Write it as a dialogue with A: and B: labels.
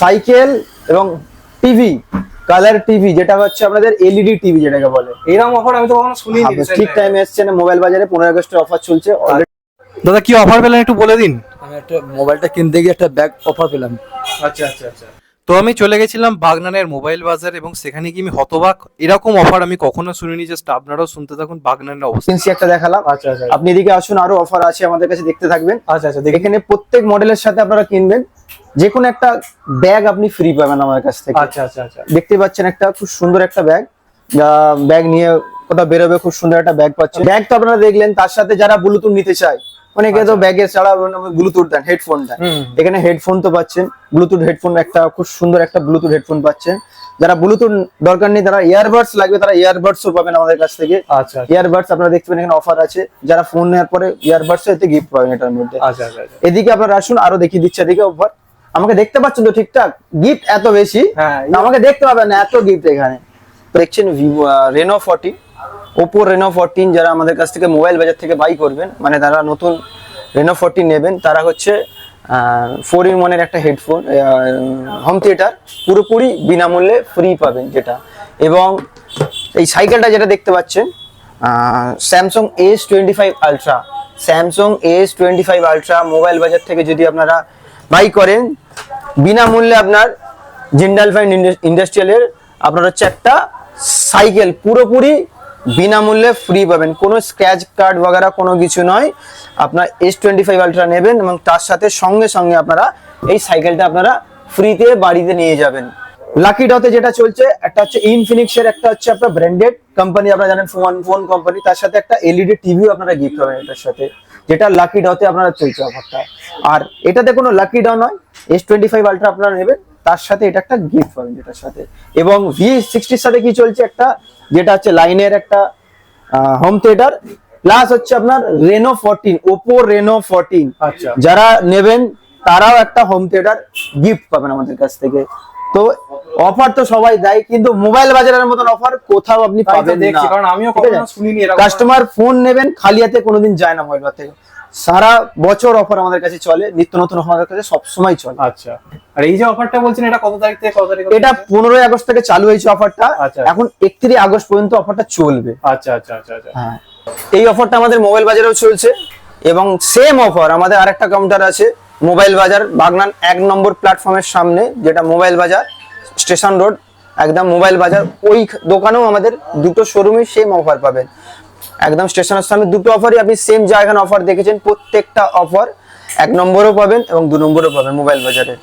A: Cycle এবং TV colour TV যেটা হচ্ছে আপনাদের এলইডি টিভি যেটাকে বলে।
B: এরকম অফার আমি তো কখনো শুনিনি
A: আপনি ঠিক টাইমে না মোবাইল বাজারে পনেরো আগস্টের অফার চলছে।
B: দাদা কি অফার পেলেন একটু বলে দিন?
C: আমি একটা মোবাইলটা কিনতে গিয়ে একটা ব্যাগ অফার পেলাম।
B: আচ্ছা আচ্ছা আচ্ছা। তো আমি চলে গেছিলাম বাগনানের মোবাইল বাজার এবং সেখানে গিয়ে আমি হতবাক। এরকম অফার আমি কখনো শুনিনি জাস্ট আপনারাও শুনতে থাকুন বাগনানের অবস্থা।
A: একটা দেখালাম।
B: আচ্ছা আচ্ছা।
A: আপনি এদিকে আসুন আরও অফার আছে আমাদের কাছে দেখতে থাকবেন।
B: আচ্ছা আচ্ছা দেখি।
A: এখানে প্রত্যেক মডেলের সাথে আপনারা কিনবেন। যে কোনো একটা ব্যাগ আপনি ফ্রি পাবেন আমার কাছ থেকে।
B: আচ্ছা আচ্ছা আচ্ছা।
A: দেখতে পাচ্ছেন একটা খুব সুন্দর একটা ব্যাগ। ব্যাগ নিয়ে কোথাও বেরোবে খুব সুন্দর একটা ব্যাগ পাচ্ছেন। ব্যাগ তো আপনারা দেখলেন তার সাথে যারা ব্লুটুথ নিতে চায় অনেকে তো ব্যাগের ছাড়া ব্লুটুথ দেন হেডফোন দেন। এখানে হেডফোন তো পাচ্ছেন ব্লুটুথ হেডফোন একটা খুব সুন্দর একটা ব্লুটুথ হেডফোন পাচ্ছেন। যারা ব্লুটুথ দরকার নেই তারা ইয়ারবাডস লাগবে তারা ইয়ারবাডসও পাবেন আমাদের কাছ থেকে।
B: আচ্ছা আচ্ছা।
A: ইয়ারবাডস আপনারা দেখতে পাবেন এখানে অফার আছে। যারা ফোন নেওয়ার পরে ইয়ারবাডস এতে গিফট পাবেন এটার মধ্যে।
B: আচ্ছা আচ্ছা আচ্ছা।
A: এদিকে আপনারা আসুন আরও দেখিয়ে দিচ্ছে এদিকে অফার আমাকে দেখতে পাচ্ছেন তো ঠিকঠাক? গিফট এত বেশি।
B: হ্যাঁ,
A: আমাকে দেখতে পাবেন না এত গিফট এখানে। দেখছেন Reno fourteen Oppo Reno fourteen যারা আমাদের কাছ থেকে মোবাইল বাজার থেকে বাই করবেন মানে তারা নতুন রেনো ফোরটিন নেবেন তারা হচ্ছে ফোর ইন ওয়ানের একটা হেডফোন হোম থিয়েটার পুরোপুরি বিনামূল্যে ফ্রি পাবেন যেটা। এবং এই সাইকেলটা যেটা দেখতে পাচ্ছেন Samsung S twenty five ultra Samsung S twenty five ultra mobile বাজার থেকে যদি আপনারা বাই করেন বিনামূল্যে আপনার জিন্ডাল ফাইন ইন্ডাস্ট্রিয়ালের আপনার হচ্ছে একটা সাইকেল পুরোপুরি বিনামূল্যে ফ্রি পাবেন। কোনো স্ক্র্যাচ কার্ড বাগারা কোনো কিছু নয়। আপনার এস টোয়েন্টি ফাইভ আলট্রা নেবেন এবং তার সাথে সঙ্গে সঙ্গে আপনারা এই সাইকেলটা আপনারা ফ্রিতে বাড়িতে নিয়ে যাবেন। লাকি ডতে যেটা চলছে, একটা হচ্ছে ইনফিনিক্স এর একটা হচ্ছে আপনার ব্র্যান্ডেড কোম্পানি আপনারা জানেন ফোন ফোন কোম্পানি তার সাথে একটা এলইডি টিভিও আপনারা গিফট পাবেন এটার সাথে, যেটা লাকি ডতে আপনারা চলছে অফারটা আর এটাতে কোনো লাকি ড নয় এস টোয়েন্টি ফাইভ আলট্রা আপনারা নেবেন তার সাথে এটা একটা গিফট পাবেন যেটার সাথে। এবং ভি সিক্সটির সাথে কি চলছে একটা যেটা হচ্ছে লাইনের একটা হোম থিয়েটার প্লাস হচ্ছে আপনার Reno fourteen Oppo Reno fourteen যারা নেবেন তারাও একটা হোম থিয়েটার গিফট পাবেন আমাদের কাছ থেকে। তো অফার তো সবাই দেয় কিন্তু মোবাইল বাজারের মতন অফার কোথাও আপনি পাবেন না।
B: কারণ আমিও কখনো শুনিনি
A: কাস্টমার ফোন নেবেন খালি হাতে কোনোদিন যায় না মোবাইল থেকে। সারা বছর অফার আমাদের কাছে চলে নিত্য নতুন অফার আমাদের কাছে সবসময় চলে।
B: আচ্ছা। আর এই যে অফারটা বলছেন এটা কত তারিখ থেকে কত তারিখ
A: এটা পনেরোই আগস্ট থেকে চালু হয়েছে অফারটা
B: আচ্ছা।
A: এখন একত্রিশ আগস্ট পর্যন্ত অফারটা চলবে।
B: আচ্ছা আচ্ছা আচ্ছা আচ্ছা।
A: হ্যাঁ। এই অফারটা আমাদের মোবাইল বাজারেও চলছে এবং সেম অফার আমাদের আরেকটা কাউন্টার আছে মোবাইল বাজার বাগনান এক নম্বর প্ল্যাটফর্মের সামনে যেটা মোবাইল বাজার স্টেশন রোড একদম মোবাইল বাজার ওই দোকানেও আমাদের দুটো শোরুমে সেম অফার পাবেন। একদম স্টেশন সামনে দুটো অফারই আপনি সেম জায়গায় অফার দেখেছেন, প্রত্যেকটা অফার এক নম্বরও পাবেন এবং দু নম্বরও পাবেন মোবাইল বাজারে।